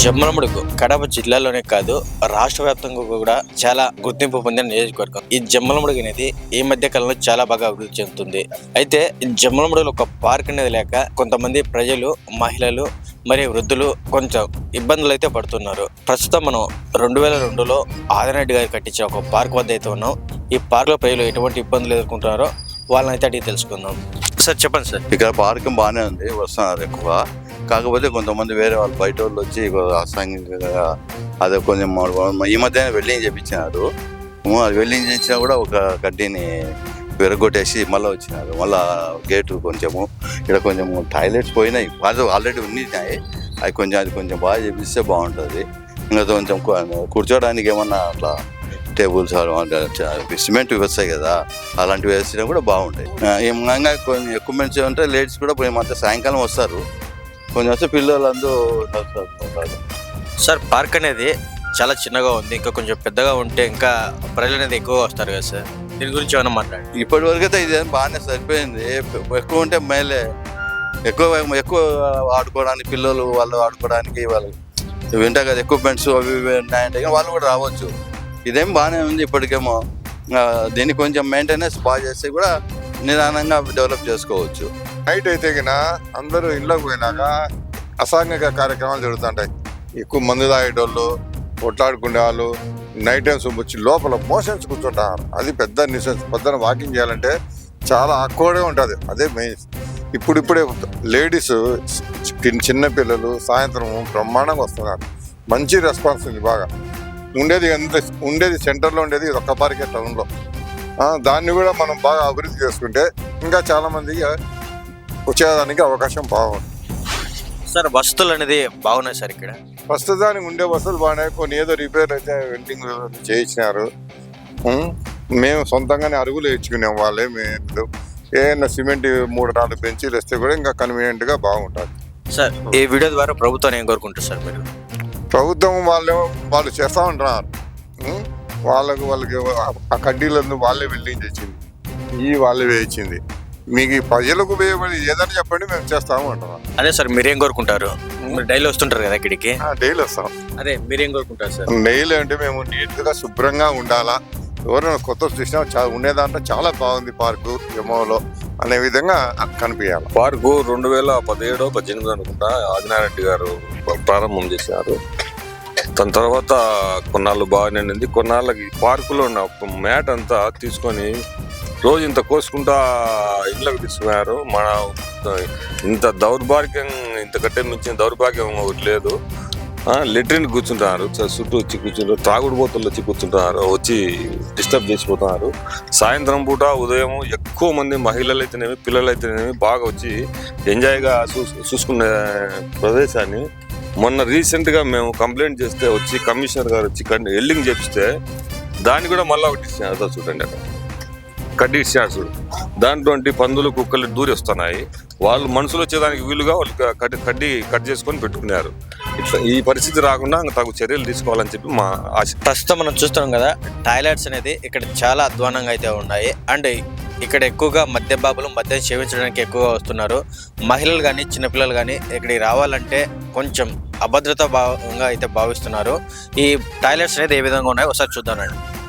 జమ్మలమడుగు కడప జిల్లాలోనే కాదు రాష్ట్ర వ్యాప్తంగా కూడా చాలా గుర్తింపు పొందిన నియోజకవర్గం. ఈ జమ్మలమడుగు అనేది ఈ మధ్య కాలంలో చాలా బాగా అభివృద్ధి చెందుతుంది. అయితే జమ్మలమడుగులో ఒక పార్క్ అనేది లేక కొంతమంది ప్రజలు మహిళలు మరియు వృద్ధులు కొంచెం ఇబ్బందులు అయితే పడుతున్నారు. ప్రస్తుతం మనం రెండు వేల రెండులో ఆదిరెడ్డి గారు కట్టించిన ఒక పార్క్ వద్ద అయితే ఉన్నాం. ఈ పార్క్లో ప్రజలు ఎటువంటి ఇబ్బందులు ఎదుర్కొంటున్నారో వాళ్ళని అయితే అడిగి తెలుసుకుందాం. సార్ చెప్పండి సార్. ఇక్కడ పార్క్ బాగానే ఉంది వస్తున్నారు ఎక్కువ. కాకపోతే కొంతమంది వేరే వాళ్ళు బయట వాళ్ళు వచ్చి అసాంఘికంగా అదే కొంచెం మా- ఈ మధ్యన వెల్డింగ్ చేయించినారు అది వెల్డింగ్ చేయించినా కూడా ఒక కడ్డీని విరగొట్టేసి మళ్ళీ వచ్చినారు. మళ్ళీ గేటు కొంచెము ఇక్కడ కొంచెము టాయిలెట్స్ పోయినాయి. వాళ్ళు ఆల్రెడీ ఉన్నాయి అవి కొంచెం అది కొంచెం బాగా చేపిస్తే బాగుంటుంది. ఇంకా కొంచెం కూర్చోడానికి ఏమన్నా అట్లా టేబుల్స్ సిమెంట్ వస్తాయి కదా అలాంటివి వేసినా కూడా బాగుంటాయి. ఇంకా కొంచెం ఎక్కువ ఉంటే లేడీస్ కూడా పోయి మధ్య సాయంకాలం వస్తారు. కొంచెం వస్తే పిల్లలందరూ. సార్ పార్క్ అనేది చాలా చిన్నగా ఉంది. ఇంకా కొంచెం పెద్దగా ఉంటే ఇంకా ప్రజలు అనేది ఎక్కువగా వస్తారు కదా సార్. దీని గురించి ఏమైనా మాట్లాడండి. ఇప్పటి వరకు అయితే ఇది బాగానే సరిపోయింది. ఎక్కువ ఉంటే మేలే. ఎక్కువ ఎక్కువ ఆడుకోవడానికి పిల్లలు వాళ్ళు ఆడుకోవడానికి వాళ్ళు వింటారు కదా ఎక్విప్మెంట్స్ అవి ఇవి ఉన్నాయంటే వాళ్ళు కూడా రావచ్చు. ఇదేం బాగానే ఉంది ఇప్పటికేమో. దీన్ని కొంచెం మెయింటెనెన్స్ బాగా చేస్తే కూడా నిదానంగా డెవలప్ చేసుకోవచ్చు. నైట్ అయితే గిన అందరూ ఇళ్ళకి పోయినాక అసాంఘిక కార్యక్రమాలు జరుగుతుంటాయి. ఎక్కువ మందు తాగేటోళ్ళు కొట్లాడుకునే వాళ్ళు నైట్ టైమ్స్ వచ్చి లోపల మోషన్స్ కూర్చుంటారు. అది పెద్ద నిసెన్స్ పొద్దున వాకింగ్ చేయాలంటే చాలా ఆక్వర్డ్గా ఉంటుంది. అదే మెయిన్ ఇప్పుడు ఇప్పుడే లేడీస్ చిన్న పిల్లలు సాయంత్రం బ్రహ్మాండంగా వస్తున్నారు. మంచి రెస్పాన్స్ ఉంది బాగా. ఉండేది ఎంత ఉండేది సెంటర్లో ఉండేది ఇది ఒక్క పార్కే టౌన్లో దాన్ని కూడా మనం బాగా అభివృద్ధి చేసుకుంటే ఇంకా చాలామంది వచ్చేదానికి అవకాశం బాగుంది. సార్ వస్తువులు అనేది బాగున్నాయి సార్ ఇక్కడ? ప్రస్తుతానికి ఉండే వసతులు బాగున్నాయి. కొన్ని ఏదో రిపేర్ అయితే వెల్డింగ్ చేయించినారు ఉం. మేము సొంతంగానే అరుగులు వేయించుకున్నాం వాళ్ళే మేము ఏదైనా సిమెంట్ మూడు నాలుగు బెంచీలు వేస్తే కూడా ఇంకా కన్వీనియంట్గా బాగుంటుంది. సార్ ఈ వీడియో ద్వారా ప్రభుత్వాన్ని ఏం కోరుకుంటారు సార్ మీరు? ప్రభుత్వం వాళ్ళు వాళ్ళు చేస్తా ఉంటున్నారు. ఉం. వాళ్ళకు వాళ్ళకి ఆ కడ్డీలను వాళ్ళే వెల్డింగ్ చేసింది. ఈ వాళ్ళే వేయించింది. మీకు ప్రజలకు ఉపయోగపడి ఏదైనా చెప్పండి మేము చేస్తాము అంటున్నాం. అదే సార్ మీరేం కోరుకుంటారు? మీరు డైలీ వస్తుంటారు కదా ఇక్కడికి డైలీ వస్తాం. అదే మీరేం కోరుకుంటారు సార్? నెయిల్ అంటే మేము నీట్గా శుభ్రంగా ఉండాలా? ఎవరైనా కొత్త చూసినా చాలా ఉండేదాంట్లో చాలా బాగుంది పార్కు యమోలో అనే విధంగా కనిపించాలి. పార్కు రెండు వేల పదిహేడో పద్దెనిమిది అనుకుంటా ఆదినారెడ్డి గారు ప్రారంభం చేశారు. దాని తర్వాత కొన్నాళ్ళు బాగానే ఉంది కొన్నాళ్ళకి పార్కులో ఉన్న మ్యాట్ అంతా తీసుకొని రోజు ఇంత కోసుకుంటా ఇళ్ళకి తీసుకున్నారు. మన ఇంత దౌర్భాగ్యం ఇంతకంటే మించిన దౌర్భాగ్యం ఒకటి లేదు. లెట్రిన్ కూర్చుంటున్నారు చ- చుట్టూ వచ్చి కూర్చుంటారు త్రాగుడు బోతుల్లో వచ్చి కూర్చుంటున్నారు వచ్చి డిస్టర్బ్ చేసిపోతున్నారు సాయంత్రం పూట ఉదయం ఎక్కువ మంది మహిళలు అయితేనేమి పిల్లలు అయితేనేమి బాగా వచ్చి ఎంజాయ్గా చూ చూసుకునే ప్రదేశాన్ని మొన్న రీసెంట్గా మేము కంప్లైంట్ చేస్తే వచ్చి కమిషనర్ గారు వచ్చి కన్- ఎల్డింగ్ చేపిస్తే దాన్ని కూడా మళ్ళీ ఒకటి ఇచ్చినారు చూడండి అక్కడ. కడ్డీ చూడు దాంట్లో పందులు కుక్కలు దూరి వస్తున్నాయి. వాళ్ళు మనుషులు వచ్చేదానికి వీలుగా వాళ్ళు క- కడ్డీ కట్ చేసుకొని పెట్టుకున్నారు. ఇట్లా ఈ పరిస్థితి రాకుండా ఇంకా తగు చర్యలు తీసుకోవాలని చెప్పి మా ఆశ. ప్రస్తుతం మనం చూస్తున్నాం కదా టాయిలెట్స్ అనేది ఇక్కడ చాలా అధ్వానంగా అయితే ఉన్నాయి. అండ్ ఇక్కడ ఎక్కువగా మద్య బాబులు మద్యం సేవించడానికి ఎక్కువగా వస్తున్నారు. మహిళలు కానీ చిన్నపిల్లలు కానీ ఇక్కడికి రావాలంటే కొంచెం అభద్రత భావంగా అయితే భావిస్తున్నారు. ఈ టాయిలెట్స్ అనేది ఏ విధంగా ఉన్నాయో ఒకసారి చూద్దామండి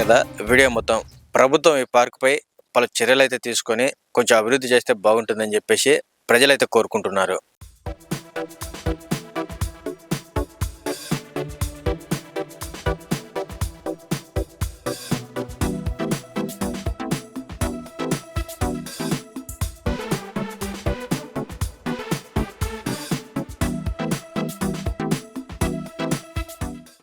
కదా వీడియో మొత్తం ప్రభుత్వం ఈ పార్క్ పై పలు చర్యలు అయితే తీసుకొని కొంచెం అభివృద్ధి చేస్తే బాగుంటుందని చెప్పేసి ప్రజలైతే కోరుకుంటున్నారు.